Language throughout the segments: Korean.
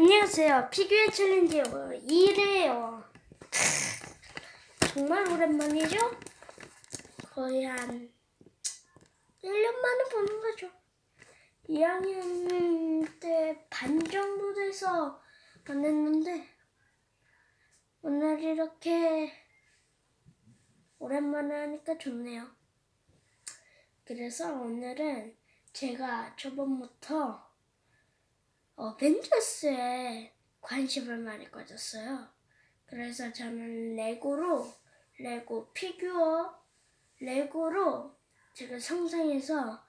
안녕하세요. 피규어 챌린지 2회요. 정말 오랜만이죠? 거의 한 1년 만에 보는 거죠. 2학년 때 반 정도 돼서 안 했는데 오늘 이렇게 오랜만에 하니까 좋네요. 그래서 오늘은 제가 저번부터 어벤져스에 관심을 많이 가졌어요. 그래서 저는 레고로 레고 피규어 레고로 제가 상상해서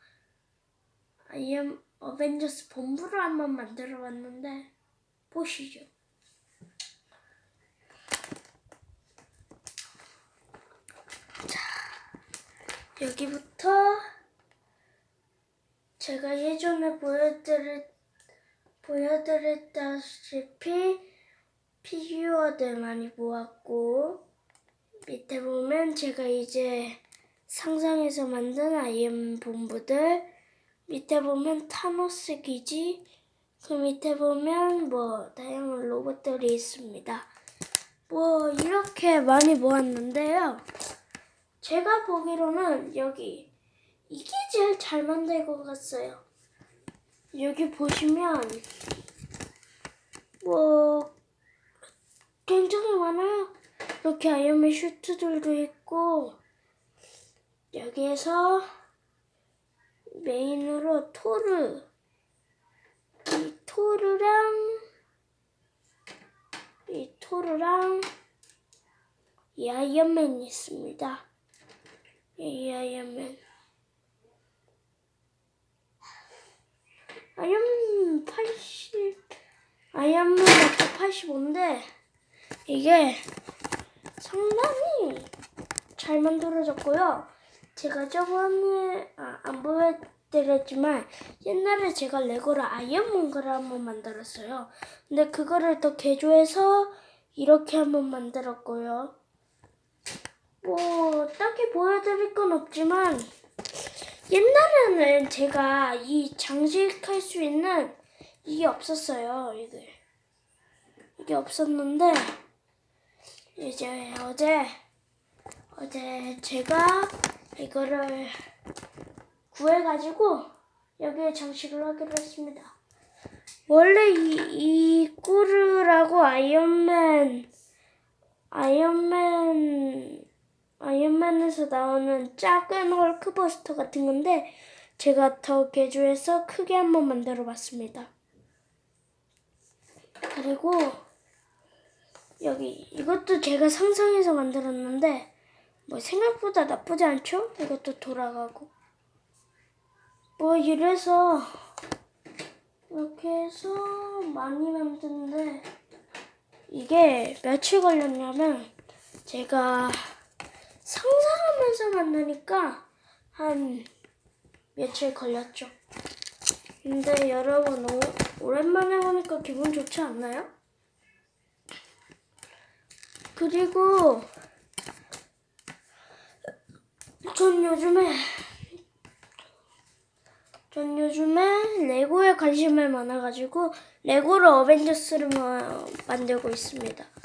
아이엠 어벤져스 본부를 한번 만들어 봤는데 보시죠. 자, 여기부터 제가 예전에 보여드릴 보여드렸다시피 피규어들 많이 모았고 밑에 보면 제가 이제 상상해서 만든 아이엠 본부들 밑에 보면 타노스 기지 그 밑에 보면 뭐 다양한 로봇들이 있습니다. 뭐 이렇게 많이 모았는데요. 제가 보기로는 여기 이게 제일 잘 만든 것 같아요. 여기 보시면 뭐 굉장히 많아요. 이렇게 아이언맨 슈트들도 있고 여기에서 메인으로 토르 이 토르랑 이 토르랑 이 아이언맨이 있습니다. 이 아이언맨 아이언 80 아이언맨 85인데 이게 상당히 잘 만들어졌고요. 제가 저번에 아, 안 보여드렸지만 옛날에 제가 레고로 아이언맨거를 한번 만들었어요. 근데 그거를 더 개조해서 이렇게 한번 만들었고요. 뭐 딱히 보여드릴 건 없지만 옛날에는 제가 이 장식할 수 있는 이게 없었어요. 이게 이게 없었는데 이제 어제 어제 제가 이거를 구해가지고 여기에 장식을 하기로 했습니다. 원래 이, 이 꾸르라고 아이언맨 아이언맨 아이언맨에서 나오는 작은 헐크버스터 같은 건데 제가 더 개조해서 크게 한번 만들어 봤습니다. 그리고 여기 이것도 제가 상상해서 만들었는데 뭐 생각보다 나쁘지 않죠? 이것도 돌아가고 뭐 이래서 이렇게 해서 많이 만드는데 이게 며칠 걸렸냐면 제가 상상하면서 만드니까 한 며칠 걸렸죠. 근데 여러분 오, 오랜만에 보니까 기분 좋지 않나요? 그리고 전 요즘에 전 요즘에 레고에 관심이 많아가지고 레고로 어벤져스를 마- 만들고 있습니다.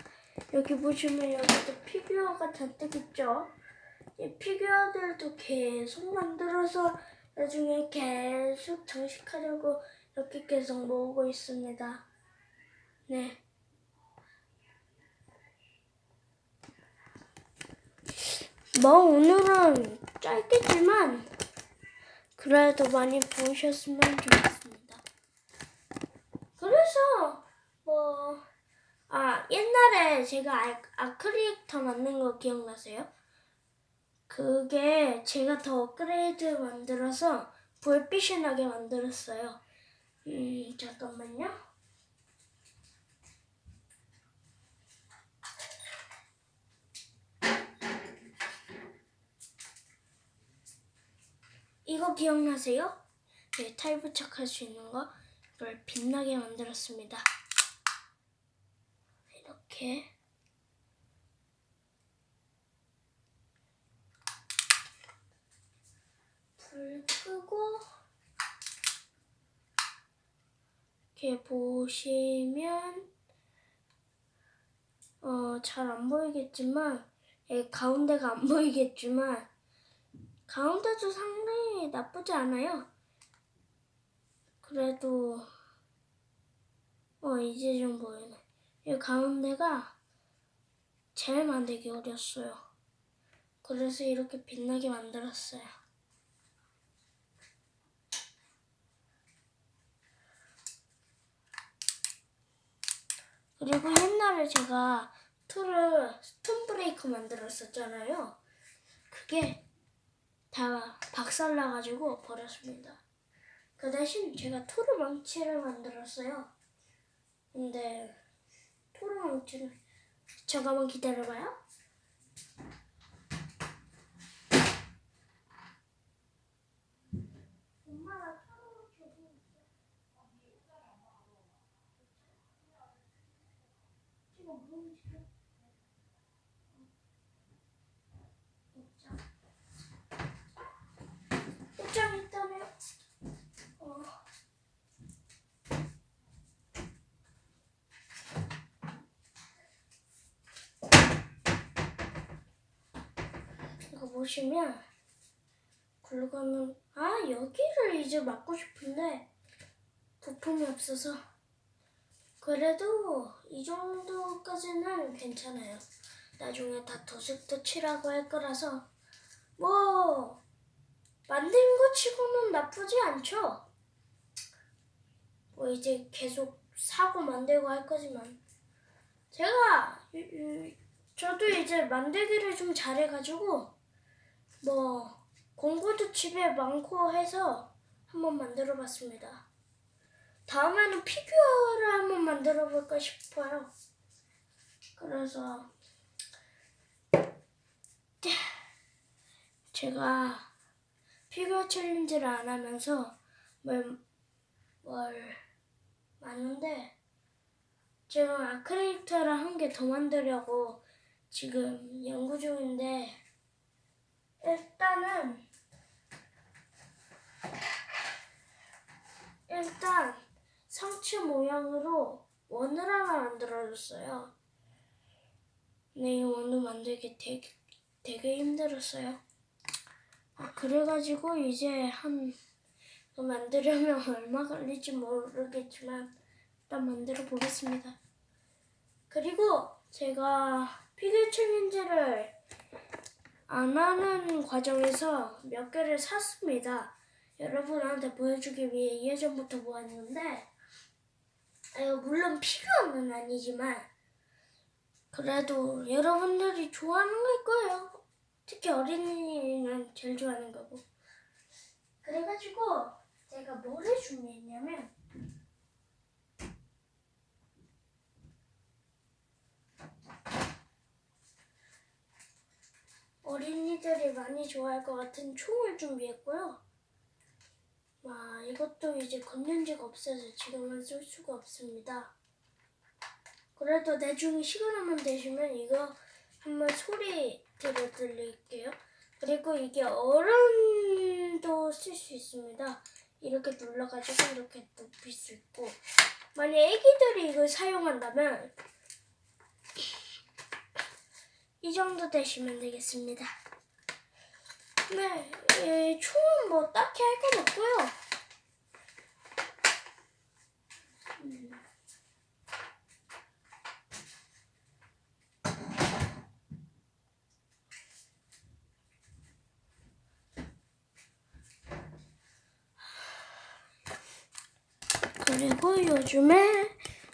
여기 보시면 여기도 피규어가 잔뜩 있죠. 이 피규어들도 계속 만들어서 나중에 계속 장식하려고 이렇게 계속 모으고 있습니다. 네. 뭐 오늘은 짧겠지만 그래도 많이 보셨으면 좋겠습니다. 그래서 뭐 아, 옛날에 제가 아, 아크릴릭터 만든 거 기억나세요? 그게 제가 더 업그레이드 만들어서 불빛이 나게 만들었어요. 음, 잠깐만요. 이거 기억나세요? 네, 타일 부착할 수 있는 거. 이걸 빛나게 만들었습니다. 이렇게. 불 끄고 이렇게 보시면 어, 잘 안 보이겠지만 예, 가운데가 안 보이겠지만 가운데도 상당히 나쁘지 않아요. 그래도 어 이제 좀 보이네. 이 가운데가 제일 만들기 어렸어요. 그래서 이렇게 빛나게 만들었어요. 그리고 옛날에 제가 툴을 스톤 브레이커 만들었었잖아요. 그게 다 박살나가지고 버렸습니다. 그 대신 제가 토르 망치를 만들었어요. 근데 토르 망치를 잠깐만 기다려봐요. 엄마가 토르 망치 어디 있어? 지금 뭐 지금? 옷장. 옷장 있다며? 어. 이거 보시면 굵어는 아 여기를 이제 막고 싶은데 부품이 없어서 그래도 이 정도까지는 괜찮아요. 나중에 다 도색도 칠하고 할 거라서 뭐 만든 거 치고는 나쁘지 않죠. 뭐 이제 계속 사고 만들고 할 거지만 제가 저도 이제 만들기를 좀 잘해가지고 뭐 공구도 집에 많고 해서 한번 만들어 봤습니다. 다음에는 피규어를 한번 만들어 볼까 싶어요. 그래서 제가 피규어 챌린지를 안 하면서 뭘, 뭘 많은데 지금 아크릴릭터를 한 개 더 만들려고 지금 연구 중인데 일단은 일단 상체 모양으로 원을 하나 만들어줬어요. 네, 이 원을 만들기 되게 되게 힘들었어요. 아, 그래가지고 이제 한 만들려면 얼마 걸릴지 모르겠지만 일단 만들어 보겠습니다. 그리고 제가 피규어 챌린지를 안 하는 과정에서 몇 개를 샀습니다. 여러분한테 보여주기 위해 예전부터 모았는데 어, 물론 피규어는 아니지만 그래도 여러분들이 좋아하는 걸 거예요. 특히 어린이는 제일 좋아하는 거고. 그래가지고 제가 뭐를 준비했냐면 어린이들이 많이 좋아할 것 같은 총을 준비했고요. 와, 이것도 이제 건전지가 없어서 지금은 쓸 수가 없습니다. 그래도 나중에 시간 되시면 이거 한번 소리 들려드릴게요. 그리고 이게 어른도 쓸 수 있습니다. 이렇게 눌러가지고 이렇게 눕힐 수 있고 만약 애기들이 이걸 사용한다면 이 정도 되시면 되겠습니다. 네, 예, 총은 뭐 딱히 할 건 없고요. 음. 그리고 요즘에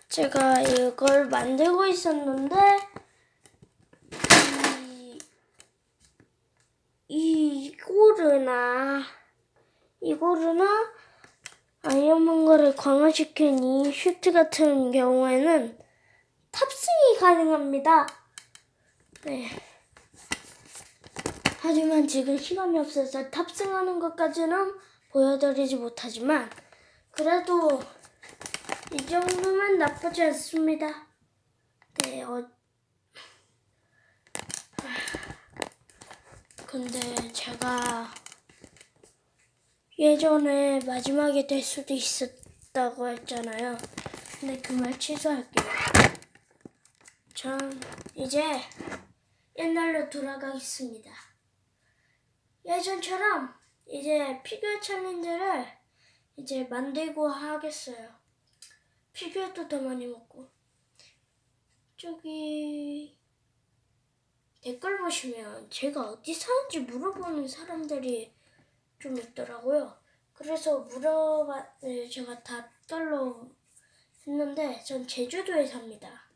제가 이걸 만들고 있었는데 이 이고르나 이고르나 아이언먼거를 강화시킨 이 슈트 같은 경우에는 탑승이 가능합니다. 네. 하지만 지금 시간이 없어서 탑승하는 것까지는 보여드리지 못하지만 그래도 이 정도면 나쁘지 않습니다. 네, 어, 근데 제가 예전에 마지막에 될 수도 있었다고 했잖아요. 근데 그 말 취소할게요. 전 이제 옛날로 돌아가겠습니다. 예전처럼 이제 피규어 챌린저를 이제 만들고 하겠어요. 피규어도 더 많이 먹고. 저기 댓글 보시면 제가 어디 사는지 물어보는 사람들이 좀 있더라고요. 그래서 물어봐 네, 제가 답글로 했는데 전 제주도에 삽니다.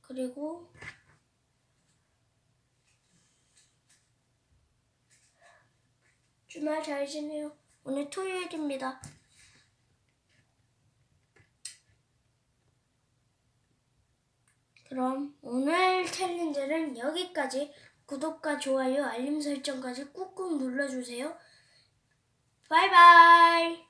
그리고 주말 잘 지내요. 오늘 토요일입니다. 그럼 오늘 챌린저는 여기까지 구독과 좋아요 알림 설정까지 꾹꾹 눌러주세요. 바이바이